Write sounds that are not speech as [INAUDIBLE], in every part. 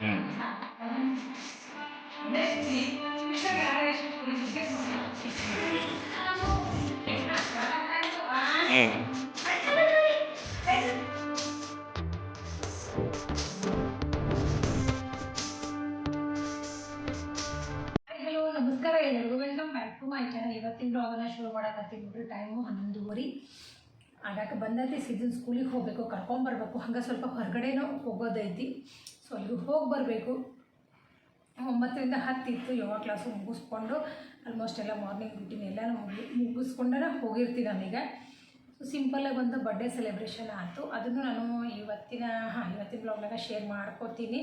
Hello ನಮಸ್ಕಾರ ಎಲ್ಲರಿಗೂ. Welcome back to my channel ಇವತ್ತಿನ ಬ್ಲಾಗನ್ನ ಶುರು ಮಾಡಕತ್ತೀನಿ ನೋಡ್ರಿ ಟೈಮು ಹನ್ನೊಂದುವರೆ. ಆಗಾಕ ಬಂದೈತಿ ಸೀಸನ್ ಸ್ಕೂಲಿಗೆ ಹೋಗಬೇಕು ಕರ್ಕೊಂಬರ್ಬೇಕು ಹಂಗೆ ಸ್ವಲ್ಪ ಹೊರಗಡೆನೂ ಹೋಗೋದೈತಿ. ಸೊ ಅಲ್ಲಿ ಹೋಗಿ ಬರಬೇಕು. ಒಂಬತ್ತರಿಂದ ಹತ್ತಿತ್ತು ಯೋಗ ಕ್ಲಾಸು ಮುಗಿಸ್ಕೊಂಡು. ಆಲ್ಮೋಸ್ಟ್ ಎಲ್ಲ ಮಾರ್ನಿಂಗ್ ರುಟೀನ್ ಎಲ್ಲ ಮುಗಿ ಮುಗಿಸ್ಕೊಂಡೇ ಹೋಗಿರ್ತೀನಿ ನಾನೀಗ ಸೊ ಸಿಂಪಲ್ಲಾಗಿ ಒಂದು ಬರ್ಡೇ ಸೆಲೆಬ್ರೇಷನ್ ಆಯಿತು. ಅದನ್ನು ನಾನು ಇವತ್ತಿನ, ಹಾಂ, ಇವತ್ತಿನ ಬ್ಲಾಗ್ನಾಗ ಶೇರ್ ಮಾಡ್ಕೋತೀನಿ.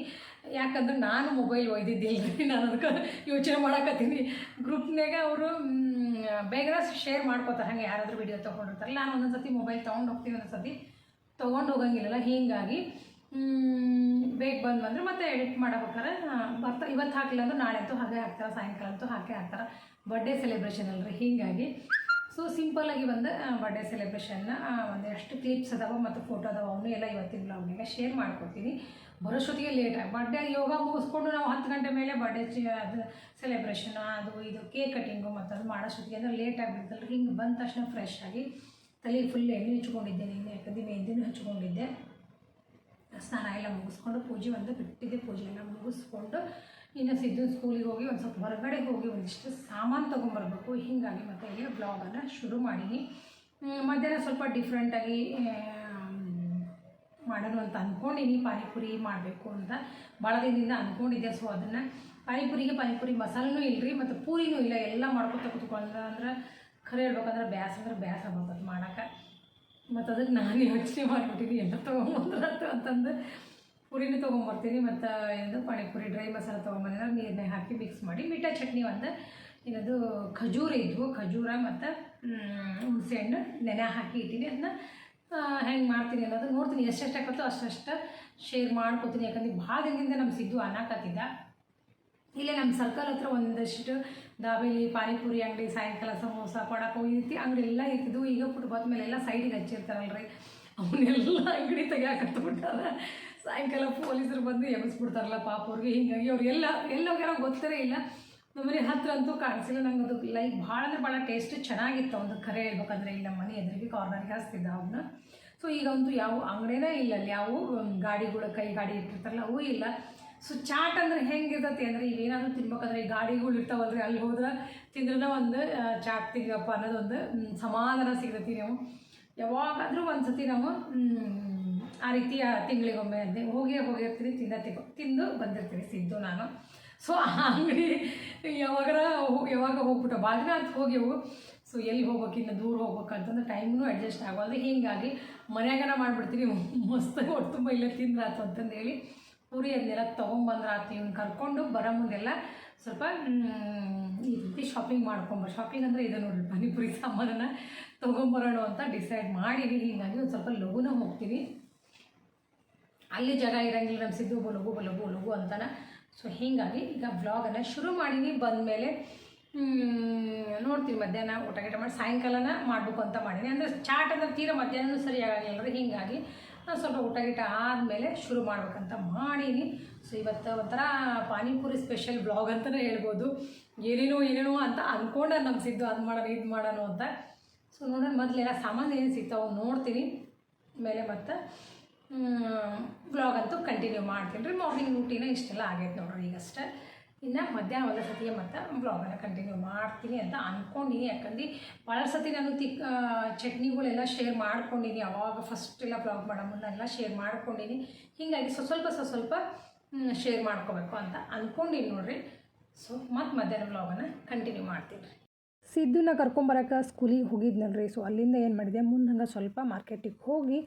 ಯಾಕಂದ್ರೆ ನಾನು ಮೊಬೈಲ್ ಒಯ್ದಿದ್ದಿಲ್ಲ ನಾನು ಅದಕ್ಕೆ ಯೋಚನೆ ಮಾಡಕತ್ತೀನಿ. ಗ್ರೂಪ್ನಾಗ ಅವರು ಬೇಗ ಶೇರ್ ಮಾಡ್ಕೋತಾರೆ ಹಾಗೆ ಯಾರಾದರೂ ವಿಡಿಯೋ ತೊಗೊಂಡಿರ್ತಾರಲ್ಲ ನಾನು ಒಂದೊಂದು ಸತಿ ಮೊಬೈಲ್ ತೊಗೊಂಡು ಹೋಗ್ತೀನಿ ಒಂದೊಂದು ಸತಿ ತೊಗೊಂಡು ಹೋಗಂಗಿಲ್ಲಲ್ಲ, ಹೀಗಾಗಿ. ಬೇಗ ಬಂದು ಬಂದರೆ ಮತ್ತೆ ಎಡಿಟ್ ಮಾಡಬೇಕಾದ್ರೆ ಬರ್ತಾ ಇವತ್ತು ಹಾಕಿಲ್ಲ ಅಂದ್ರೆ ನಾಳೆ ಅಂತೂ ಹಾಗೆ ಹಾಕ್ತಾರೆ ಸಾಯಂಕಾಲ ಅಂತೂ ಹಾಕೇ ಹಾಕ್ತಾರೆ. ಬರ್ಡೇ ಸೆಲೆಬ್ರೇಷನ್ ಅಲ್ರಿ, ಹೀಗಾಗಿ. ಸೊ ಸಿಂಪಲ್ಲಾಗಿ ಒಂದು ಬರ್ಡೇ ಸೆಲೆಬ್ರೇಷನ್ನ ಎಷ್ಟು ಕ್ಲಿಪ್ಸ್ ಅದಾವ ಮತ್ತು ಫೋಟೋ ಅದಾವ ಅವನು ಎಲ್ಲ ಇವತ್ತಿನ ಬ್ಲಾಗ್ನಿಗೆ ಶೇರ್ ಮಾಡ್ಕೊತೀನಿ. ಬರೋಷ್ಟೊತ್ತಿಗೆ ಲೇಟ್ ಆಗಿ ಬರ್ಡೇ ಯೋಗ ಮುಗಿಸ್ಕೊಂಡು ನಾವು ಹತ್ತು ಗಂಟೆ ಮೇಲೆ ಬರ್ಡೇ ಅದು ಸೆಲೆಬ್ರೇಷನ್ ಅದು ಇದು ಕೇಕ್ ಕಟಿಂಗು ಮತ್ತು ಅದು ಮಾಡೋಷ್ಟೊತ್ತಿಗೆ ಅಂದರೆ ಲೇಟ್ ಆಗಿಬಿಡ್ತಲ್ಲ ಹಿಂಗೆ ಬಂದ ತಕ್ಷಣ ಫ್ರೆಶ್ ಆಗಿ ತಲೆ ಫುಲ್ ಎಣ್ಣೆ ಹಚ್ಕೊಂಡಿದ್ದೆ ನಿನ್ನೆ ಯಾಕಂದ್ರೆ ಮೆಹಂದಿನೂ ಹಚ್ಕೊಂಡಿದ್ದೆ. ಸ್ನಾನ ಎಲ್ಲ ಮುಗಿಸ್ಕೊಂಡು ಪೂಜೆ ಒಂದು ಬಿಟ್ಟಿದ್ದೆ ಪೂಜೆ ಎಲ್ಲ ಮುಗಿಸ್ಕೊಂಡು ಇನ್ನು ಸಿದ್ದು ಸ್ಕೂಲಿಗೆ ಹೋಗಿ ಒಂದು ಸ್ವಲ್ಪ ಹೊರಗಡೆ ಹೋಗಿ ಒಂದಿಷ್ಟು ಸಾಮಾನು ತೊಗೊಂಬರ್ಬೇಕು. ಹೀಗಾಗಿ ಮತ್ತೆ ಈಗ ಬ್ಲಾಗನ್ನು ಶುರು ಮಾಡೀನಿ. ಮಧ್ಯಾಹ್ನ ಸ್ವಲ್ಪ ಡಿಫ್ರೆಂಟಾಗಿ ಮಾಡೋದು ಅಂತ ಅಂದ್ಕೊಂಡಿನಿ ಪಾನಿಪುರಿ ಮಾಡಬೇಕು ಅಂತ ಭಾಳ ದಿನದಿಂದ ಅಂದ್ಕೊಂಡಿದ್ದೆ ಸೊ ಅದನ್ನು ಪಾನಿಪುರಿಗೆ, ಪಾನಿಪುರಿ ಮಸಾಲನೂ ಇಲ್ಲರಿ ಮತ್ತು ಪೂರಿನೂ ಇಲ್ಲ. ಎಲ್ಲ ಮಾಡ್ಕೊತ ಕುತ್ಕೊಂಡ್ರೆ ಅಂದ್ರೆ ಖರೆ ಹೇಳ್ಬೇಕಂದ್ರೆ ಬ್ಯಾಸ ಅಂದ್ರೆ ಬ್ಯಾಸ ಆಗ್ಬೇಕು ಮಾಡೋಕೆ ಮತ್ತು ಅದಕ್ಕೆ ನಾನು ಯೋಚನೆ ಮಾಡಿಬಿಟ್ಟಿನಿ ಎಲ್ಲ ತೊಗೊಂಬಂದ್ರಂತ ಅಂತಂದು. ಪುರಿನೂ ತೊಗೊಂಬರ್ತೀನಿ, ಮತ್ತು ಏನದು, ಪಾನಿಪುರಿ ಡ್ರೈ ಮಸಾಲ ತೊಗೊಂಬಂದ್ರೆ ನೀರನ್ನೇ ಹಾಕಿ ಮಿಕ್ಸ್ ಮಾಡಿ ಮಿಠಾ ಚಟ್ನಿ ಒಂದು, ಏನದು, ಖಜೂರ ಇದ್ವು, ಖಜೂರ ಮತ್ತು ಹುಣಸೆಹಣ್ಣು ನೆನೆ ಹಾಕಿ ಇಟ್ಟೀನಿ. ಅದನ್ನ ಹೆಂಗೆ ಮಾಡ್ತೀನಿ ಅನ್ನೋದು ನೋಡ್ತೀನಿ. ಎಷ್ಟೆಷ್ಟು ಹಾಕತ್ತೋ ಅಷ್ಟಷ್ಟು ಶೇರ್ ಮಾಡ್ಕೊತೀನಿ. ಯಾಕಂದ್ರೆ ಭಾಳ ದಿನದಿಂದ ನಮ್ಮ ಸಿದ್ದು ಅನ್ನಕತ್ತಿದ್ದ ಇಲ್ಲೇ ನಮ್ಮ ಸರ್ಕಲ್ ಹತ್ರ ಒಂದಷ್ಟು ದಾಬೇಲಿ, ಪಾನಿಪುರಿ ಅಂಗಡಿ, ಸಾಯಂಕಾಲ ಸಮೋಸ ಪಡಾಕು ಈ ರೀತಿ ಅಂಗಡಿ ಎಲ್ಲ ಇರ್ತಿದ್ವು. ಈಗ ಫುಟ್ಬಾತ್ ಮೇಲೆ ಎಲ್ಲ ಸೈಡಿಗೆ ಹಚ್ಚಿರ್ತಾರಲ್ರಿ. ಅವನ್ನೆಲ್ಲ ಅಂಗಡಿ ತೆಗಿಯಾಕತ್ಬಿಟ್ಟಾರ ಸಾಯಂಕಾಲ ಪೊಲೀಸರು ಬಂದು ಎಬ್ಬಿಸ್ಬಿಡ್ತಾರಲ್ಲ ಪಾಪ ಅವ್ರಿಗೆ. ಹಿಂಗಾಗಿ ಅವ್ರು ಎಲ್ಲ ಗೊತ್ತರೇ ಇಲ್ಲ. ನಮ್ಮನೆ ಹತ್ರ ಅಂತೂ ಕಾಣಿಸಿಲ್ಲ. ನಂಗೆ ಅದು ಲೈಕ್ ಭಾಳ ಅಂದ್ರೆ ಭಾಳ ಟೇಸ್ಟ್ ಚೆನ್ನಾಗಿತ್ತು ಒಂದು ಕರೆ ಹೇಳ್ಬೇಕಂದ್ರೆ. ಇಲ್ಲಿ ನಮ್ಮ ಮನೆ ಎದುರಿಗೆ ಕಾರ್ನರ್ಗೆ ಹಾಸ್ತಿದ್ದ ಅವನ್ನ ಸೊ ಈಗ ಅಂತೂ ಯಾವ ಅಂಗಡಿನೇ ಇಲ್ಲ. ಅಲ್ಲಿ ಯಾವ ಗಾಡಿಗಳು, ಕೈ ಗಾಡಿ ಇಟ್ಟಿರ್ತಾರಲ್ಲ, ಅವು ಇಲ್ಲ. ಸೊ ಚಾಟ್ ಅಂದ್ರೆ ಹೆಂಗಿರ್ತೈತಿ ಅಂದ್ರೆ ಈಗ ಏನಾದರೂ ತಿನ್ಬೇಕಂದ್ರೆ ಈ ಗಾಡಿಗಳು ಇರ್ತಾವಲ್ರಿ, ಅಲ್ಲಿ ಹೋದ್ರೆ ತಿಂದ್ರೆ ಒಂದು ಚಾಟ್ ತಿನ್ನಪ್ಪ ಅನ್ನೋದೊಂದು ಸಮಾಧಾನ ಸಿಗ್ತೈತಿ ನೀವು ಯಾವಾಗಾದರೂ ಒಂದು ಸತಿ ನಾವು ಆ ರೀತಿಯ ತಿಂಗಳಿಗೊಮ್ಮೆ ಅದೇ, ಹೋಗಿ ಹೋಗಿರ್ತೀನಿ ತಿಂದ, ತಿಂದು ತಿಂದು ಬಂದಿರ್ತೀನಿ ಸಿದ್ದು ನಾನು. ಸೊ ಅಂಗಡಿ ಯಾವಾಗಾರ ಹೋ- ಯಾವಾಗ ಹೋಗ್ಬಿಟ್ಟು ಭಾಳ ದಿನ ಅಂತ ಹೋಗ್ಯವು ಸೊ ಎಲ್ಲಿ ಹೋಗ್ಬೇಕಿನ್ನ ದೂರ ಹೋಗ್ಬೇಕಂತಂದ್ರೆ ಟೈಮ್ನು ಅಡ್ಜಸ್ಟ್ ಆಗೋದು ಹೀಗಾಗಿ ಮನ್ಯಾಗನ ಮಾಡಿಬಿಡ್ತೀನಿ ಮಸ್ತಾಗಿ ಹೊಟ್ಟು ತುಂಬ ಇಲ್ಲ, ತಿಂದ್ರಾತು ಅಂತಂದು ಹೇಳಿ. ಪೂರಿ ಅದನ್ನೆಲ್ಲ ತೊಗೊಂಬಂದ್ರಾತು ಇವ್ನು ಕರ್ಕೊಂಡು ಬರೋ ಮುಂದೆಲ್ಲ ಸ್ವಲ್ಪ ಈ ರೀತಿ ಶಾಪಿಂಗ್ ಮಾಡ್ಕೊಂಬ ಶಾಪಿಂಗ್ ಅಂದರೆ ಇದು ನೋಡಿರಿ, ಪಾನಿಪುರಿ ಸಾಮಾನನ್ನು ತೊಗೊಂಬರೋಣ ಅಂತ ಡಿಸೈಡ್ ಮಾಡೀನಿ ಹೀಗಾಗಿ ಒಂದು ಸ್ವಲ್ಪ ಲಘುನ ಹೋಗ್ತೀನಿ ಅಲ್ಲಿ ಜಾಗ ಇರಂಗಿಲ್ಲ ನಮ್ಮ ಸಿದ್ದು ಲಘು ಲಘು ಲಘು ಅಂತಾನ. ಸೊ ಹೀಗಾಗಿ ಈಗ ಬ್ಲಾಗನ್ನು ಶುರು ಮಾಡೀನಿ ಬಂದಮೇಲೆ ನೋಡ್ತೀನಿ ಮಧ್ಯಾಹ್ನ ಊಟ ಗೀಟ ಮಾಡಿ, ಸಾಯಂಕಾಲನ ಮಾಡಬೇಕು ಅಂತ ಮಾಡೀನಿ ಅಂದರೆ ಚಾಟ್ ಅಂದ್ರೆ ತೀರಾ ಮಧ್ಯಾಹ್ನ ಸರಿ ಆಗಲ್ಲ ರೀ ಹೀಗಾಗಿ ನಾನು ಸ್ವಲ್ಪ ಊಟ ಗೀಟ ಆದಮೇಲೆ ಶುರು ಮಾಡ್ಬೇಕಂತ ಮಾಡೀನಿ. ಸೊ ಇವತ್ತು ಒಂಥರ ಪಾನಿಪುರಿ ಸ್ಪೆಷಲ್ ಬ್ಲಾಗ್ ಅಂತಲೇ ಹೇಳ್ಬೋದು. ಏನೇನೋ ಏನೇನೋ ಅಂತ ಅಂದ್ಕೊಂಡು ನಮ್ಮ ಸಿದ್ದು ಅದು ಮಾಡೋಣ, ಇದು ಮಾಡೋಣ ಅಂತ. ಸೊ ನೋಡೋಣ, ಮೊದಲೆಲ್ಲ ಸಾಮಾನು ಏನು ಸಿಗ್ತಾವೆ ನೋಡ್ತೀನಿ. ಮೇಲೆ ಮತ್ತು ಬ್ಲಾಗ್ ಅಂತೂ ಕಂಟಿನ್ಯೂ ಮಾಡ್ತೀನಿ. ರೀ ಮಾರ್ನಿಂಗ್ ರೂಟೀನ ಇಷ್ಟೆಲ್ಲ ಆಗೈತೆ ನೋಡ್ರಿ ಈಗಷ್ಟೇ. ಇನ್ನು ಮಧ್ಯಾಹ್ನ ಒಂದು ಸತಿಗೆ ಮತ್ತು ಬ್ಲಾಗನ್ನು ಕಂಟಿನ್ಯೂ ಮಾಡ್ತೀನಿ ಅಂತ ಅಂದ್ಕೊಂಡಿನಿ ಯಾಕಂದ್ರೆ ಭಾಳ ಸತಿ ನಾನು ತಿಕ್ ಚಟ್ನಿಗಳೆಲ್ಲ ಶೇರ್ ಮಾಡ್ಕೊಂಡಿನಿ. ಅವಾಗ ಫಸ್ಟ್ ಎಲ್ಲ ಬ್ಲಾಗ್ ಮಾಡೋ ಮುನ್ನ ಎಲ್ಲ ಶೇರ್ ಮಾಡ್ಕೊಂಡಿನಿ. ಹೀಗಾಗಿ ಸ್ವಲ್ಪ ಸ್ವಲ್ಪ ಸ್ವಲ್ಪ ಶೇರ್ ಮಾಡ್ಕೋಬೇಕು ಅಂತ ಅಂದ್ಕೊಂಡಿನಿ ನೋಡ್ರಿ. ಸೊ ಮತ್ತು ಮಧ್ಯಾಹ್ನ ಬ್ಲಾಗನ್ನು ಕಂಟಿನ್ಯೂ ಮಾಡ್ತೀನಿ. ರೀ ಸಿದ್ದುನ ಕರ್ಕೊಂಬರಕ್ಕೆ ಸ್ಕೂಲಿಗೆ ಹೋಗಿದ್ನಲ್ರಿ. ಸೊ ಅಲ್ಲಿಂದ ಏನು ಮಾಡಿದೆ? ಮುಂದೆ ಹಂಗೆ ಸ್ವಲ್ಪ ಮಾರ್ಕೆಟಿಗೆ ಹೋಗಿ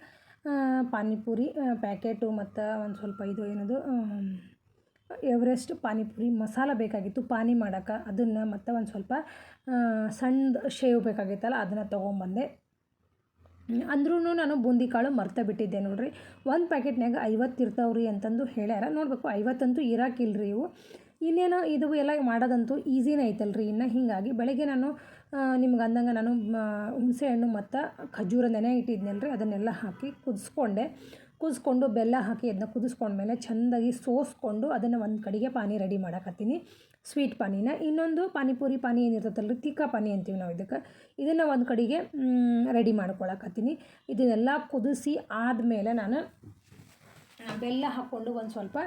ಪಾನಿಪುರಿ ಪ್ಯಾಕೆಟು ಮತ್ತು ಒಂದು ಸ್ವಲ್ಪ ಇದು ಏನದು ಎವರೆಸ್ಟ್ ಪಾನಿಪುರಿ ಮಸಾಲ ಬೇಕಾಗಿತ್ತು, ಪಾನಿ ಮಾಡೋಕ್ಕೆ ಅದನ್ನು ಮತ್ತೆ ಒಂದು ಸ್ವಲ್ಪ ಸಣ್ಣದು ಶೇವ್ ಬೇಕಾಗಿತ್ತಲ್ಲ, ಅದನ್ನು ತೊಗೊಂಬಂದೆ. ಅಂದ್ರೂ ನಾನು ಬೂಂದಿ ಕಾಳು ಮರ್ತ ಬಿಟ್ಟಿದ್ದೆ ನೋಡಿರಿ. ಒಂದು ಪ್ಯಾಕೆಟ್ನಾಗ ಐವತ್ತು ಇರ್ತಾವ್ರಿ ಅಂತಂದು ಹೇಳ್ಯಾರ. ನೋಡಬೇಕು, ಐವತ್ತಂತೂ ಇರಾಕಿಲ್ರಿ ಇವು. ಇನ್ನೇನು ಇದು ಎಲ್ಲ ಮಾಡೋದಂತೂ ಈಸಿನೇ ಐತಲ್ರಿ. ಇನ್ನು ಹೀಗಾಗಿ ಬೆಳಗ್ಗೆ ನಾನು ನಿಮ್ಗೆ ಅಂದಂಗೆ ನಾನು ಹುಣಸೆ ಹಣ್ಣು ಮತ್ತು ಖಜೂರ ನೆನೆ ಇಟ್ಟಿದ್ನಲ್ರಿ. ಅದನ್ನೆಲ್ಲ ಹಾಕಿ ಕುದಿಸ್ಕೊಂಡೆ. ಕುದಿಸ್ಕೊಂಡು ಬೆಲ್ಲ ಹಾಕಿ ಅದನ್ನ ಕುದಿಸ್ಕೊಂಡ್ಮೇಲೆ ಚೆಂದಾಗಿ ಸೋಸ್ಕೊಂಡು ಅದನ್ನು ಒಂದು ಕಡೆಗೆ ಪಾನಿ ರೆಡಿ ಮಾಡಕತ್ತೀನಿ. ಸ್ವೀಟ್ ಪಾನಿನ. ಇನ್ನೊಂದು ಪಾನಿಪುರಿ ಪಾನಿ ಏನಿರ್ತೈತಲ್ಲ ತಿಕ್ಕ ಪಾನಿ ಅಂತೀವಿ ನಾವು ಇದಕ್ಕೆ. ಇದನ್ನು ಒಂದು ಕಡೆಗೆ ರೆಡಿ ಮಾಡ್ಕೊಳಕತ್ತೀನಿ. ಇದನ್ನೆಲ್ಲ ಕುದಿಸಿ ಆದಮೇಲೆ ನಾನು ಬೆಲ್ಲ ಹಾಕ್ಕೊಂಡು ಒಂದು ಸ್ವಲ್ಪ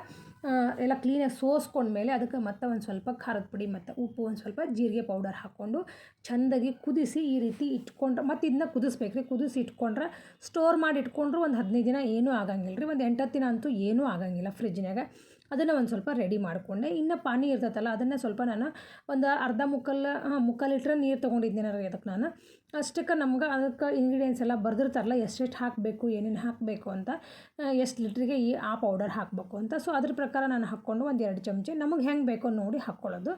ಎಲ್ಲ ಕ್ಲೀನಾಗಿ ಸೋಸ್ಕೊಂಡ್ಮೇಲೆ ಅದಕ್ಕೆ ಮತ್ತೆ ಒಂದು ಸ್ವಲ್ಪ ಖಾರದ ಪುಡಿ, ಮತ್ತು ಉಪ್ಪು, ಒಂದು ಸ್ವಲ್ಪ ಜೀರಿಗೆ ಪೌಡರ್ ಹಾಕ್ಕೊಂಡು ಚೆಂದಾಗಿ ಕುದಿಸಿ ಈ ರೀತಿ ಇಟ್ಕೊಂಡ್ರೆ, ಮತ್ತು ಇದನ್ನ ಕುದಿಸ್ಬೇಕು ರೀ ಕುದಿಸಿ ಇಟ್ಕೊಂಡ್ರೆ ಸ್ಟೋರ್ ಮಾಡಿ ಇಟ್ಕೊಂಡ್ರು ಒಂದು ಹದಿನೈದು ದಿನ ಏನೂ ಆಗಂಗಿಲ್ಲ ರೀ ಒಂದು ಎಂಟತ್ತು ದಿನ ಅಂತೂ ಏನೂ ಆಗಂಗಿಲ್ಲ ಫ್ರಿಜ್ನಾಗ ಅದನ್ನು ಒಂದು ಸ್ವಲ್ಪ ರೆಡಿ ಮಾಡಿಕೊಂಡೆ. ಇನ್ನು ಪಾನಿ ಇರ್ತೈತಲ್ಲ, ಅದನ್ನು ಸ್ವಲ್ಪ ನಾನು ಒಂದು ಅರ್ಧ ಮುಕ್ಕಲ್, ಹಾಂ, ಮುಕ್ಕಾಲು ಲೀಟ್ರ್ ನೀರು ತೊಗೊಂಡಿದ್ದೀನಿ ರೀ ಅದಕ್ಕೆ ನಾನು. ಅಷ್ಟಕ್ಕೆ ನಮ್ಗೆ ಅದಕ್ಕೆ ಇಂಗ್ರೀಡಿಯೆಂಟ್ಸ್ ಎಲ್ಲ ಬರ್ದಿರ್ತಾರಲ್ಲ, ಎಷ್ಟೆಷ್ಟು ಹಾಕಬೇಕು, ಏನೇನು ಹಾಕಬೇಕು ಅಂತ ಎಷ್ಟು ಲೀಟ್ರಿಗೆ ಈ ಆ ಪೌಡರ್ ಹಾಕಬೇಕು ಅಂತ. ಸೊ ಅದ್ರ ಪ್ರಕಾರ ನಾನು ಹಾಕ್ಕೊಂಡು ಒಂದು ಎರಡು ಚಮಚೆ ನಮಗೆ ಹೆಂಗೆ ಬೇಕೋ ನೋಡಿ ಹಾಕ್ಕೊಳ್ಳೋದು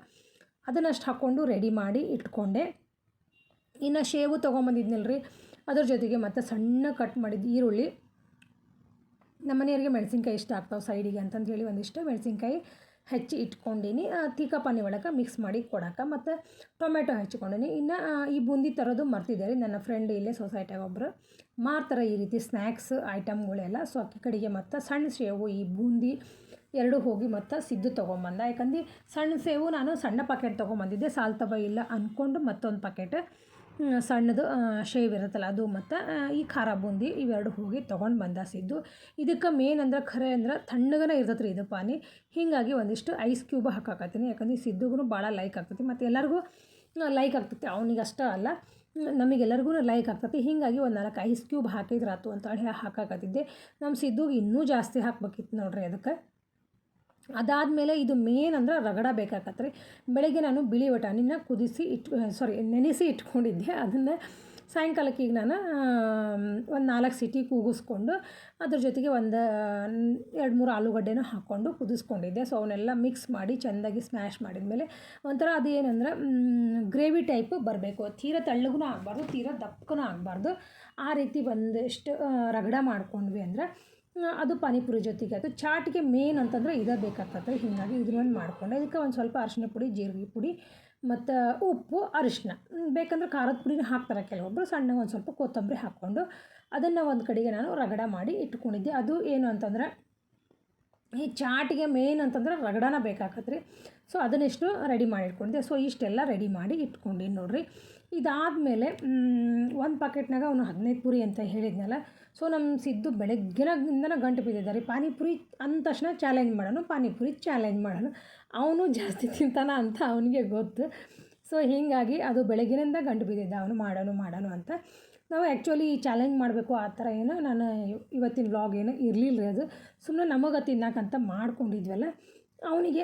ಅದನ್ನಷ್ಟು ಹಾಕ್ಕೊಂಡು ರೆಡಿ ಮಾಡಿ ಇಟ್ಕೊಂಡೆ. ಇನ್ನು ಶೇವು ತೊಗೊಂಬಂದಿದ್ನಲ್ಲ ರೀ ಅದ್ರ ಜೊತೆಗೆ ಮತ್ತು ಸಣ್ಣ ಕಟ್ ಮಾಡಿದ್ದು ಈರುಳ್ಳಿ. ನಮ್ಮ ಮನೆಯವರಿಗೆ ಮೆಣಸಿನ್ಕಾಯಿ ಇಷ್ಟ ಆಗ್ತಾವೆ ಸೈಡಿಗೆ ಅಂತಂದು ಹೇಳಿ ಒಂದಿಷ್ಟು ಮೆಣಸಿನ್ಕಾಯಿ ಹೆಚ್ಚಿ ಇಟ್ಕೊಂಡೀನಿ. ತೀಕ ಪಾನಿ ಒಳಗೆ ಮಿಕ್ಸ್ ಮಾಡಿ ಕೊಡಕ್ಕೆ ಮತ್ತು ಟೊಮೆಟೊ ಹಚ್ಕೊಂಡೀನಿ ಇನ್ನು ಈ ಬೂಂದಿ ತರೋದು ಮರ್ತಿದ್ದೆ ರೀ. ನನ್ನ ಫ್ರೆಂಡ್ ಇಲ್ಲೇ ಸೊಸೈಟಿಯಾಗ ಒಬ್ಬರು ಮಾರ್ತಾರೆ ಈ ರೀತಿ ಸ್ನ್ಯಾಕ್ಸ್ ಐಟಮ್ಗಳೆಲ್ಲ ಸೊ ಅಕ್ಕಿ ಕಡೆಗೆ ಮತ್ತು ಸಣ್ಣ ಸೇವು, ಈ ಬೂಂದಿ ಎರಡು ಹೋಗಿ ಮತ್ತು ಸಿದ್ದು ತೊಗೊಂಬಂದ. ಯಾಕಂದ್ರೆ ಸಣ್ಣ ಸೇವು ನಾನು ಸಣ್ಣ ಪಾಕೆಟ್ ತೊಗೊಂಬಂದಿದ್ದೆ. ಸಾಲ್ತವ ಇಲ್ಲ ಅಂದ್ಕೊಂಡು ಮತ್ತೊಂದು ಪಾಕೆಟ್ ಸಣ್ಣದು ಶೇವ್ ಇರುತ್ತಲ್ಲ, ಅದು ಮತ್ತು ಈ ಖಾರ ಬೂಂದಿ ಇವೆರಡು ಹೋಗಿ ತೊಗೊಂಡು ಬಂದ ಸಿದ್ದು. ಇದಕ್ಕೆ ಮೇನ್ ಅಂದ್ರೆ ಖರೆ ಅಂದ್ರೆ ತಣ್ಣಗನ ಇರ್ತೈತೆ ರೀ ಇದು ಪಾನಿ. ಹೀಗಾಗಿ ಒಂದಿಷ್ಟು ಐಸ್ ಕ್ಯೂಬ್ ಹಾಕಾಕತ್ತೀನಿ. ಯಾಕಂದ್ರೆ ಸಿದ್ದುಗೂ ಭಾಳ ಲೈಕ್ ಆಗ್ತೈತಿ. ಮತ್ತು ಎಲ್ಲರಿಗೂ ಲೈಕ್ ಆಗ್ತೈತಿ. ಅವನಿಗೆ ಅಷ್ಟೇ ಅಲ್ಲ. ನಮಗೆಲ್ಲರಿಗೂ ಲೈಕ್ ಆಗ್ತೈತಿ. ಹೀಗಾಗಿ ಒಂದು ನಾಲ್ಕು ಐಸ್ ಕ್ಯೂಬ್ ಹಾಕಿದ್ರಾತು ಅಂತ ಹೇಳಿ ಹಾಕಾಕತ್ತಿದ್ದೆ. ನಮ್ಮ ಸಿದ್ದುಗೆ ಇನ್ನೂ ಜಾಸ್ತಿ ಹಾಕ್ಬೇಕಿತ್ತು ನೋಡ್ರಿ ಅದಕ್ಕೆ. ಅದಾದಮೇಲೆ ಇದು ಮೇನ್ ಅಂದ್ರೆ ರಗಡ ಬೇಕಾಗತ್ತೆ ಬೆಳಗ್ಗೆ ನಾನು ಬಿಳಿ ಬಟಾಣಿನ ಕುದಿಸಿ ಇಟ್ಟು ಸಾರಿ ನೆನೆಸಿ ಇಟ್ಕೊಂಡಿದ್ದೆ. ಅದನ್ನು ಸಾಯಂಕಾಲಕ್ಕೆ ಈಗ ನಾನು ಒಂದು ನಾಲ್ಕು ಸಿಟಿ ಕೂಗಿಸ್ಕೊಂಡು ಅದ್ರ ಜೊತೆಗೆ ಒಂದು ಎರಡು ಮೂರು ಆಲೂಗಡ್ಡೆನೂ ಹಾಕ್ಕೊಂಡು ಕುದಿಸ್ಕೊಂಡಿದ್ದೆ. ಸೊ ಅವನ್ನೆಲ್ಲ ಮಿಕ್ಸ್ ಮಾಡಿ ಚೆಂದಾಗಿ ಸ್ಮ್ಯಾಶ್ ಮಾಡಿದ್ಮೇಲೆ ಒಂಥರ ಅದು ಏನಂದ್ರೆ ಗ್ರೇವಿ ಟೈಪ್ ಬರಬೇಕು. ತೀರ ತಳ್ಳಗೂ ಆಗಬಾರ್ದು, ತೀರ ದಪ್ಪಗೂ ಆಗಬಾರ್ದು. ಆ ರೀತಿ ಒಂದಿಷ್ಟು ರಗಡ ಮಾಡ್ಕೊಂಡ್ವಿ ಅಂದ್ರೆ ಅದು ಪಾನಿಪುರಿ ಜೊತೆಗೆ. ಅದು ಚಾಟ್ಗೆ ಮೇನ್ ಅಂತಂದ್ರೆ ಇದೇ ಬೇಕಾಗ್ತದೆ ಹೀಗಾಗಿ ಇದನ್ನೊಂದು ಮಾಡ್ಕೊಂಡೆ. ಇದಕ್ಕೆ ಒಂದು ಸ್ವಲ್ಪ ಅರಿಶಿನ ಪುಡಿ, ಜೀರಿಗೆ ಪುಡಿ, ಮತ್ತು ಉಪ್ಪು ಅರಿಶಿನ ಬೇಕಂದ್ರೆ ಖಾರದ ಪುಡಿನ ಹಾಕ್ತಾರೆ ಕೆಲವೊಬ್ಬರು ಸಣ್ಣಗೆ ಒಂದು ಸ್ವಲ್ಪ ಕೊತ್ತಂಬರಿ ಹಾಕ್ಕೊಂಡು ಅದನ್ನು ಒಂದು ಕಡೆಗೆ ನಾನು ರಗಡ ಮಾಡಿ ಇಟ್ಕೊಂಡಿದ್ದೆ. ಅದು ಏನು ಅಂತಂದ್ರೆ, ಈ ಚಾಟಿಗೆ ಮೇನ್ ಅಂತಂದ್ರೆ ರಗಡನ ಬೇಕಾಗತ್ತೆ ರೀ ಸೊ ಅದನ್ನೆಷ್ಟು ರೆಡಿ ಮಾಡಿ ಇಟ್ಕೊಂಡಿದ್ದೆ ಸೊ ಇಷ್ಟೆಲ್ಲ ರೆಡಿ ಮಾಡಿ ಇಟ್ಕೊಂಡೀನಿ ನೋಡ್ರಿ. ಇದಾದಮೇಲೆ ಒಂದು ಪಾಕೆಟ್ನಾಗ ಅವನು ಹದಿನೈದು ಪುರಿ ಅಂತ ಹೇಳಿದ್ನಲ್ಲ. ಸೊ ನಮ್ಮ ಸಿದ್ದು ಬೆಳಗ್ಗಿನಾಗಿಂದನ ಗಂಟು ಬಿದ್ದಿದ್ದಾರೆ ಪಾನಿಪುರಿ ಅಂದ ತಕ್ಷಣ ಚಾಲೆಂಜ್ ಮಾಡೋನು, ಪಾನಿಪುರಿ ಚಾಲೆಂಜ್ ಮಾಡೋನು. ಅವನು ಜಾಸ್ತಿ ತಿಂತಾನ ಅಂತ ಅವನಿಗೆ ಗೊತ್ತು. ಸೊ, ಹೀಗಾಗಿ ಅದು ಬೆಳಗ್ಗಿನಿಂದ ಗಂಟು ಬಿದ್ದಿದ್ದ ಅವನು ಮಾಡೋನು ಮಾಡೋನು ಅಂತ. ನಾವು ಆ್ಯಕ್ಚುಲಿ ಚಾಲೆಂಜ್ ಮಾಡಬೇಕು, ಆ ಥರ ಏನು ನಾನು ಇವತ್ತಿನ ವ್ಲಾಗ್ ಏನು ಇರಲಿಲ್ಲ ರೀ ಅದು. ಸುಮ್ಮನೆ ನಮಗೆ ತಿನ್ನಕ್ಕಂತ ಮಾಡ್ಕೊಂಡಿದ್ವಲ್ಲ, ಅವನಿಗೆ,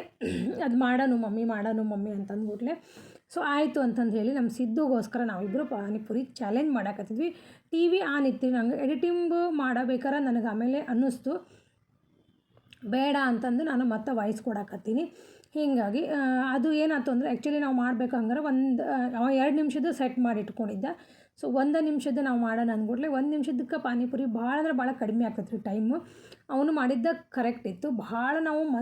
ಅದು ಮಾಡೋನು ಮಮ್ಮಿ ಮಾಡೋನು ಮಮ್ಮಿ ಅಂತಂದ್ಬಿಟ್ಲೆ ಸೊ ಆಯಿತು ಅಂತಂದು ಹೇಳಿ ನಮ್ಮ ಸಿದ್ದುಗೋಸ್ಕರ ನಾವಿಬ್ಬರು ಪಾನಿಪುರಿ ಚಾಲೆಂಜ್ ಮಾಡಕತ್ತಿದ್ವಿ. ಟಿ ವಿ ಆನ್ ಇತ್ತು ನಂಗೆ ಎಡಿಟಿಂಗು ಮಾಡಬೇಕಾರೆ ನನಗೆ ಆಮೇಲೆ ಅನ್ನಿಸ್ತು. ಬೇಡ ಅಂತಂದು ನಾನು ಮತ್ತೆ ವಾಯ್ಸ್ ಕೊಡಕತ್ತೀನಿ. ಹೀಗಾಗಿ ಅದು ಏನಾಯ್ತು ಅಂದರೆ ಆ್ಯಕ್ಚುಲಿ ನಾವು ಮಾಡಬೇಕಂದ್ರೆ ಒಂದು ಎರಡು ನಿಮಿಷದ ಸೆಟ್ ಮಾಡಿ ಇಟ್ಕೊಂಡಿದ್ದ. ಸೊ ಒಂದು ನಿಮಿಷದ ನಾವು ಮಾಡೋಣ ಅಂದ್ಬಿಟ್ಲೆ ಒಂದು ನಿಮಿಷದಕ್ಕೆ ಪಾನಿಪುರಿ ಭಾಳ ಅಂದ್ರೆ ಭಾಳ ಕಡಿಮೆ ಆಗ್ತೈತೆ ರೀ ಟೈಮು ಅವನು ಮಾಡಿದ್ದ ಕರೆಕ್ಟ್ ಇತ್ತು. ಭಾಳ ನಾವು ಮ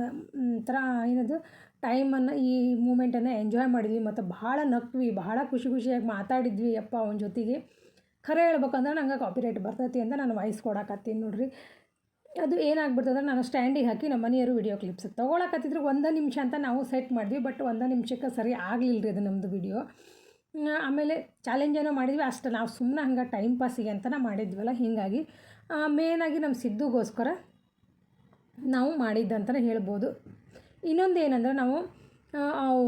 ಥರ ಏನದು ಟೈಮನ್ನು ಈ ಮೂಮೆಂಟನ್ನು ಎಂಜಾಯ್ ಮಾಡಿದ್ವಿ ಮತ್ತು ಭಾಳ ನಕ್ವಿ ಭಾಳ ಖುಷಿ ಖುಷಿಯಾಗಿ ಮಾತಾಡಿದ್ವಿ ಅಪ್ಪ ಅವನ ಜೊತೆಗೆ. ಖರೆ ಹೇಳ್ಬೇಕಂದ್ರೆ ನಂಗೆ ಕಾಪಿರೈಟ್ ಬರ್ತೈತಿ ಅಂತ ನಾನು ವಾಯ್ಸ್ ಕೊಡಕತ್ತೀನಿ ನೋಡ್ರಿ. ಅದು ಏನಾಗ್ಬಿಡ್ತದೆ ನಾನು ಸ್ಟ್ಯಾಂಡಿಗೆ ಹಾಕಿ ನಮ್ಮ ಮನೆಯವರು ವಿಡಿಯೋ ಕ್ಲಿಪ್ಸ್ ತೊಗೊಳಕತ್ತಿದ್ರು. ಒಂದು ನಿಮಿಷ ಅಂತ ನಾವು ಸೆಟ್ ಮಾಡಿದ್ವಿ ಬಟ್ ಒಂದು ನಿಮಿಷಕ್ಕೆ ಸರಿ ಆಗಲಿಲ್ಲ ರೀ ಅದು ನಮ್ಮದು ವಿಡಿಯೋ ಆಮೇಲೆ ಚಾಲೆಂಜ್ ಏನೋ ಮಾಡಿದ್ವಿ, ಅಷ್ಟು ನಾವು ಸುಮ್ಮನೆ ಹಂಗೆ ಟೈಮ್ ಪಾಸಿಗೆ ಅಂತ ಮಾಡಿದ್ವಲ್ಲ, ಹೀಗಾಗಿ. ಮೇನಾಗಿ ನಮ್ಮ ಸಿದ್ದುಗೋಸ್ಕರ ನಾವು ಮಾಡಿದ್ದಂತಲೇ ಹೇಳ್ಬೋದು. ಇನ್ನೊಂದು ಏನಂದ್ರೆ ನಾವು ಅವು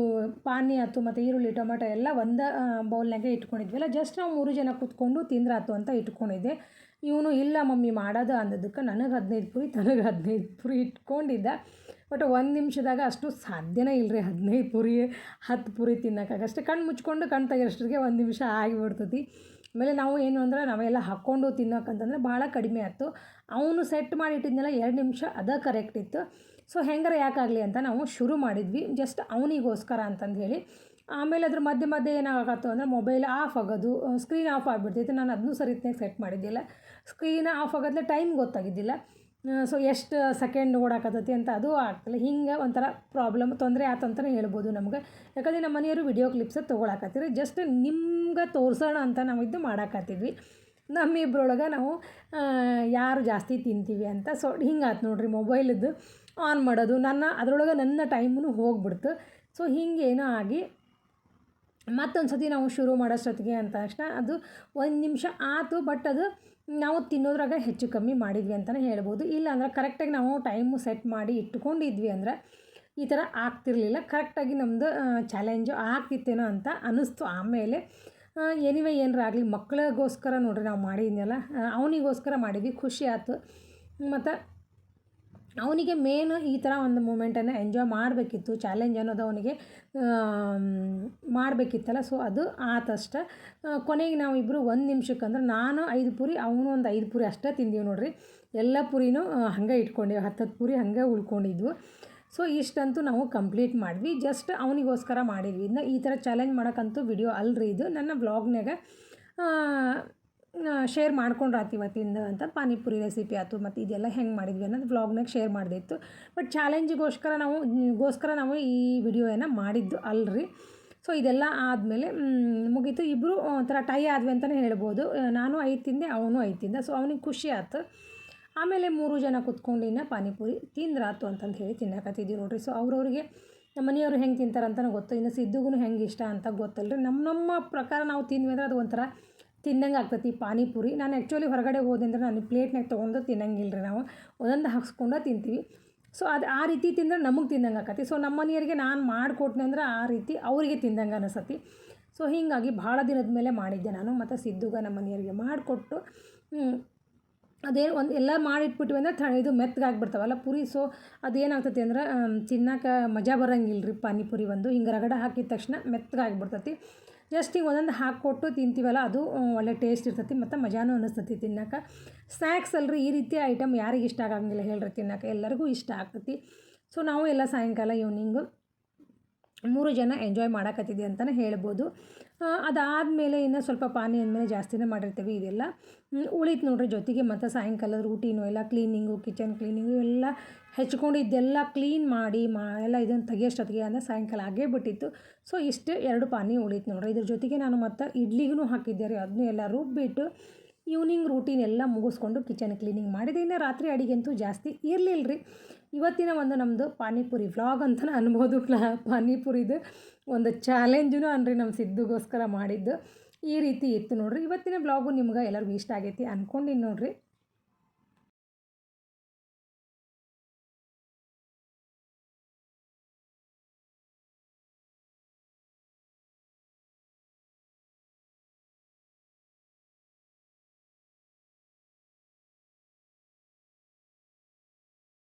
ಪಾನಿ ಆಯ್ತು ಮತ್ತು ಈರುಳ್ಳಿ, ಟೊಮೆಟೊ ಎಲ್ಲ ಒಂದು ಬೌಲ್ನಾಗೆ ಇಟ್ಕೊಂಡಿದ್ವಲ್ಲ ಜಸ್ಟ್ ನಾವು ಮೂರು ಜನ ಕೂತ್ಕೊಂಡು ತಿಂದ್ರಾತು ಅಂತ ಇಟ್ಕೊಂಡಿದ್ದೆ. ಇವನು ಇಲ್ಲ ಮಮ್ಮಿ ಮಾಡೋದು ಅಂದದಕ್ಕೆ ನನಗೆ ಹದಿನೈದು ಪುರಿ, ತನಗೆ ಹದಿನೈದು ಪುರಿ ಇಟ್ಕೊಂಡಿದ್ದ. ಬಟ್ ಒಂದು ನಿಮಿಷದಾಗ ಅಷ್ಟು ಸಾಧ್ಯನೇ ಇಲ್ಲ ರೀ ಹದಿನೈದು ಪುರಿ, ಹತ್ತು ಪುರಿ ತಿನ್ನೋಕ್ಕಾಗಷ್ಟೇ ಕಣ್ಣು ಮುಚ್ಕೊಂಡು ಕಣ್ಣು ತೆಗಿಯೋಷ್ಟಿಗೆ ಒಂದು ನಿಮಿಷ ಆಗಿಬಿಡ್ತೈತಿ. ಆಮೇಲೆ ನಾವು ಏನು ಅಂದ್ರೆ ನಾವೆಲ್ಲ ಹಾಕ್ಕೊಂಡು ತಿನ್ನೋಕ್ಕಂತಂದ್ರೆ ಭಾಳ ಕಡಿಮೆ ಆಯ್ತು. ಅವನು ಸೆಟ್ ಮಾಡಿ ಇಟ್ಟಿದ್ನೆಲ್ಲ ಎರಡು ನಿಮಿಷ, ಅದ ಕರೆಕ್ಟ್ ಇತ್ತು. ಸೊ ಹೆಂಗಾರ ಯಾಕಾಗಲಿ ಅಂತ ನಾವು ಶುರು ಮಾಡಿದ್ವಿ. ಜಸ್ಟ್ ಅವನಿಗೋಸ್ಕರ ಅಂತಂದು ಹೇಳಿ. ಆಮೇಲೆ ಅದ್ರ ಮಧ್ಯೆ ಮಧ್ಯೆ ಏನಾಗತ್ತೋ ಅಂದರೆ ಮೊಬೈಲ್ ಆಫ್ ಆಗೋದು ಸ್ಕ್ರೀನ್ ಆಫ್ ಆಗಿಬಿಡ್ತೈತೆ. ನಾನು ಅದನ್ನೂ ಸರಿತ್ನಾಗ ಸೆಟ್ ಮಾಡಿದ್ದಿಲ್ಲ. ಸ್ಕ್ರೀನ್ ಆಫ್ ಆಗೋದ್ಲೆ ಟೈಮ್ ಗೊತ್ತಾಗಿದ್ದಿಲ್ಲ. ಸೊ ಎಷ್ಟು ಸೆಕೆಂಡ್ ಓಡಾಕತ್ತೈತಿ ಅಂತ ಅದು ಆಗ್ತಿಲ್ಲ. ಹಿಂಗೆ ಒಂಥರ ಪ್ರಾಬ್ಲಮ್ ತೊಂದರೆ ಆಯ್ತು ಅಂತಲೇ ಹೇಳ್ಬೋದು ನಮ್ಗೆ. ಯಾಕಂದರೆ ನಮ್ಮ ಮನೆಯವರು ವಿಡಿಯೋ ಕ್ಲಿಪ್ಸ್ ತೊಗೊಳಕತ್ತೀರಿ. ಜಸ್ಟ್ ನಿಮ್ಗೆ ತೋರಿಸೋಣ ಅಂತ ನಾವು ಇದು ಮಾಡಾಕತ್ತಿದ್ವಿ ನಮ್ಮಿಬ್ರೊಳಗೆ ನಾವು ಯಾರು ಜಾಸ್ತಿ ತಿಂತೀವಿ ಅಂತ. ಸೊ ಹಿಂಗಾಯ್ತು ನೋಡ್ರಿ ಮೊಬೈಲದ್ದು ಆನ್ ಮಾಡೋದು. ನನ್ನ, ಅದರೊಳಗೆ ನನ್ನ ಟೈಮೂ ಹೋಗ್ಬಿಡ್ತು. ಸೊ ಹಿಂಗೇನೋ ಆಗಿ ಮತ್ತೊಂದು ಸತಿ ನಾವು ಶುರು ಮಾಡೋಷ್ಟೊತ್ತಿಗೆ ಅಂತ ತಕ್ಷಣ ಅದು ಒಂದು ನಿಮಿಷ ಆಯ್ತು ಬಟ್ ಅದು ನಾವು ತಿನ್ನೋದ್ರಾಗ ಹೆಚ್ಚು ಕಮ್ಮಿ ಮಾಡಿದ್ವಿ ಅಂತಲೇ ಹೇಳ್ಬೋದು. ಇಲ್ಲ ಅಂದ್ರೆ ಕರೆಕ್ಟಾಗಿ ನಾವು ಟೈಮು ಸೆಟ್ ಮಾಡಿ ಇಟ್ಕೊಂಡಿದ್ವಿ ಅಂದರೆ ಈ ಥರ ಆಗ್ತಿರಲಿಲ್ಲ. ಕರೆಕ್ಟಾಗಿ ನಮ್ಮದು ಚಾಲೆಂಜು ಆಗ್ತಿತ್ತೇನೋ ಅಂತ ಅನ್ನಿಸ್ತು ಆಮೇಲೆ. ಎನಿವೆ ಏನಾರ ಆಗಲಿ ಮಕ್ಕಳಿಗೋಸ್ಕರ ನೋಡ್ರಿ ನಾವು ಮಾಡಿದ್ನಲ್ಲ ಅವನಿಗೋಸ್ಕರ ಮಾಡಿದ್ವಿ, ಖುಷಿ ಆಯ್ತು ಮತ್ತು ಅವನಿಗೆ ಮೇನ್ ಈ ಥರ ಒಂದು ಮೂಮೆಂಟನ್ನು ಎಂಜಾಯ್ ಮಾಡಬೇಕಿತ್ತು ಚಾಲೆಂಜ್ ಅನ್ನೋದು ಅವನಿಗೆ ಮಾಡಬೇಕಿತ್ತಲ್ಲ. ಸೊ ಅದು ಆತಷ್ಟ. ಕೊನೆಗೆ ನಾವಿಬ್ಬರು ಒಂದು ನಿಮಿಷಕ್ಕೆ ಅಂದ್ರೆ ನಾನು ಐದು ಪುರಿ, ಅವನು ಒಂದು ಐದು ಪುರಿ ಅಷ್ಟೇ ತಿಂದೀವಿ ನೋಡ್ರಿ. ಎಲ್ಲ ಪೂರಿನೂ ಹಾಗೆ ಹತ್ತು ಹತ್ತತ್ತು ಪೂರಿ ಹಾಗೆ ಉಳ್ಕೊಂಡಿದ್ವು. ಸೊ ಇಷ್ಟಂತೂ ನಾವು ಕಂಪ್ಲೀಟ್ ಮಾಡಿದ್ವಿ. ಜಸ್ಟ್ ಅವನಿಗೋಸ್ಕರ ಮಾಡಿದ್ವಿ. ಇನ್ನು ಈ ಥರ ಚಾಲೆಂಜ್ ಮಾಡೋಕ್ಕಂತೂ ವಿಡಿಯೋ ಅಲ್ರಿ ಇದು. ನನ್ನ ವ್ಲಾಗ್ನಾಗ ಶೇರ್ ಮಾಡ್ಕೊಂಡು ಆತು ಅಂತ ಪಾನಿಪುರಿ ರೆಸಿಪಿ ಆಯ್ತು ಮತ್ತು ಇದೆಲ್ಲ ಹೆಂಗೆ ಮಾಡಿದ್ವಿ ಅನ್ನೋದು ವ್ಲಾಗ್ನಾಗ ಶೇರ್ ಮಾಡಿದಿತ್ತು. ಬಟ್ ಚಾಲೆಂಜಿಗೋಸ್ಕರ ನಾವು, ಗೋಸ್ಕರ ನಾವು ಈ ವಿಡಿಯೋನ ಮಾಡಿದ್ದು ಅಲ್ರಿ. ಸೊ ಇದೆಲ್ಲ ಆದಮೇಲೆ ಮುಗೀತು. ಇಬ್ಬರು ಒಂಥರ ಟೈ ಆದ್ವಿ ಅಂತಲೇ ಹೇಳ್ಬೋದು. ನಾನು ಐದು ತಿಂದೆ ಅವನು ಐದು ತಿಂದ ಸೊ ಅವನಿಗೆ ಖುಷಿ ಆಯ್ತು ಆಮೇಲೆ ಮೂರು ಜನ ಕುತ್ಕೊಂಡಿನ ಪಾನಿಪುರಿ ತಿಂದ್ರಾತು ಅಂತಂದು ಹೇಳಿ ತಿನ್ನಕತ್ತಿದ್ದೀವಿ ನೋಡ್ರಿ. ಸೊ ಅವ್ರವ್ರಿಗೆ ನಮ್ಮ ಮನೆಯವರು ಹೆಂಗೆ ತಿಂತಾರೆ ಗೊತ್ತು. ಇನ್ನು ಸಿದ್ದುಗೂ ಹೆಂಗೆ ಇಷ್ಟ ಅಂತ ಗೊತ್ತಲ್ಲ ರೀ ನಮ್ಮ ನಮ್ಮ ಪ್ರಕಾರ ನಾವು ತಿಂದ್ವಿ ಅಂದ್ರೆ ಅದು ಒಂಥರ ತಿನ್ನಂಗೆ ಆಗ್ತೈತಿ ಪಾನಿಪುರಿ. ನಾನು ಆ್ಯಕ್ಚುಲಿ ಹೊರಗಡೆ ಹೋದೆ ಅಂದ್ರೆ ನಾನು ಪ್ಲೇಟ್ನಾಗ ತೊಗೊಂಡು ತಿನ್ನಂಗಿಲ್ಲ ರೀ ನಾವು. ಒಂದೊಂದು ಹಾಕ್ಸ್ಕೊಂಡು ತಿಂತೀವಿ. ಸೊ ಅದು ಆ ರೀತಿ ತಿಂದ್ರೆ ನಮಗೆ ತಿಂದಂಗೆ ಆಕತಿ. ಸೊ ನಮ್ಮ ಮನೆಯವರಿಗೆ ನಾನು ಮಾಡಿಕೊಟ್ನೆ ಅಂದ್ರೆ ಆ ರೀತಿ ಅವರಿಗೆ ತಿಂದಂಗೆ ಅನಿಸತಿ. ಸೊ ಹೀಗಾಗಿ ಭಾಳ ದಿನದ ಮೇಲೆ ಮಾಡಿದ್ದೆ ನಾನು. ಮತ್ತು ಸಿದ್ದುಗ ನಮ್ಮ ಮನೆಯವರಿಗೆ ಮಾಡಿಕೊಟ್ಟು ಅದೇನು ಒಂದು ಎಲ್ಲ ಮಾಡಿಟ್ಬಿಟ್ವಿ ಅಂದ್ರೆ ಥ, ಇದು ಮೆತ್ತಗಾಗ್ಬಿಡ್ತಾವಲ್ಲ ಪುರಿ ಸೊ ಅದೇನಾಗ್ತೈತಿ ಅಂದ್ರೆ ತಿನ್ನಕ್ಕೆ ಮಜಾ ಬರೋಂಗಿಲ್ಲ ರೀ ಪಾನಿಪುರಿ ಒಂದು. ಹಿಂಗೆ ರಗಡ ಹಾಕಿದ ತಕ್ಷಣ ಮೆತ್ತಗಾಗ್ಬಿಡ್ತೈತಿ. ಜಸ್ಟ್ ಈಗ ಒಂದೊಂದು ಹಾಕ್ಕೊಟ್ಟು ತಿಂತೀವಲ್ಲ, ಅದು ಒಳ್ಳೆ ಟೇಸ್ಟ್ ಇರ್ತೈತಿ ಮತ್ತು ಮಜಾನೂ ಅನ್ನಿಸ್ತೈತಿ ತಿನ್ನಕ್ಕೆ ಸ್ನ್ಯಾಕ್ಸ್ ಅಲ್ರಿ, ಈ ರೀತಿ ಐಟಮ್ ಯಾರಿಗೆ ಇಷ್ಟ ಆಗಂಗಿಲ್ಲ ಹೇಳ್ರಿ ತಿನ್ನಕ್ಕೆ ಎಲ್ಲರಿಗೂ ಇಷ್ಟ ಆಗ್ತೈತಿ. ಸೊ ನಾವು ಎಲ್ಲ ಸಾಯಂಕಾಲ ಈವ್ನಿಂಗು ಮೂರು ಜನ ಎಂಜಾಯ್ ಮಾಡಕತ್ತಿದ್ವಿ ಅಂತಲೇ ಹೇಳ್ಬೋದು. ಅದಾದಮೇಲೆ ಇನ್ನು ಸ್ವಲ್ಪ ಪಾನಿ ಅಂದಮೇಲೆ ಜಾಸ್ತಿನೇ ಮಾಡಿರ್ತೀವಿ ಇದೆಲ್ಲ. ಉಳಿತು ನೋಡ್ರಿ ಜೊತೆಗೆ ಮತ್ತು ಸಾಯಂಕಾಲದ ರೂಟೀನು ಎಲ್ಲ ಕ್ಲೀನಿಂಗು ಕಿಚನ್ ಕ್ಲೀನಿಂಗು ಎಲ್ಲ ಹೆಚ್ಕೊಂಡಿದ್ದೆಲ್ಲ ಕ್ಲೀನ್ ಮಾಡಿ ಮಾ, ಎಲ್ಲ ಇದನ್ನು ತೆಗೆಯೋಷ್ಟೊತ್ತಿಗೆ ಅಂದರೆ ಸಾಯಂಕಾಲ ಆಗೇ ಬಿಟ್ಟಿತ್ತು. ಸೊ ಇಷ್ಟು ಎರಡು ಪಾನಿ ಉಳಿತು ನೋಡ್ರಿ. ಇದ್ರ ಜೊತೆಗೆ ನಾನು ಮತ್ತು ಇಡ್ಲಿಗೂ ಹಾಕಿದ್ದೆ ರೀ. ಅದನ್ನೂ ಎಲ್ಲ ರುಬ್ಬಿಟ್ಟು ಈವ್ನಿಂಗ್ ರೂಟೀನ್ ಎಲ್ಲ ಮುಗಿಸ್ಕೊಂಡು ಕಿಚನ್ ಕ್ಲೀನಿಂಗ್ ಮಾಡಿದೆ. ಇನ್ನು ರಾತ್ರಿ ಅಡಿಗೆ ಅಂತೂ ಜಾಸ್ತಿ ಇರಲಿಲ್ಲ ರೀ ಇವತ್ತಿನ ಒಂದು ನಮ್ಮದು ಪಾನಿಪುರಿ ವ್ಲಾಗ್ ಅಂತಲೇ ಅನ್ಬೋದು. [LAUGHS] ಪಾನಿಪುರಿದು ಒಂದು ಚಾಲೆಂಜೂ ಅನ್ರಿ ನಮ್ಮ ಸಿದ್ದುಗೋಸ್ಕರ ಮಾಡಿದ್ದು. ಈ ರೀತಿ ಇತ್ತು ನೋಡ್ರಿ. ಇವತ್ತಿನ ಬ್ಲಾಗು ನಿಮ್ಗೆ ಎಲ್ಲರಿಗೂ ಇಷ್ಟ ಆಗೈತಿ ಅಂದ್ಕೊಂಡಿನಿ ನೋಡ್ರಿ.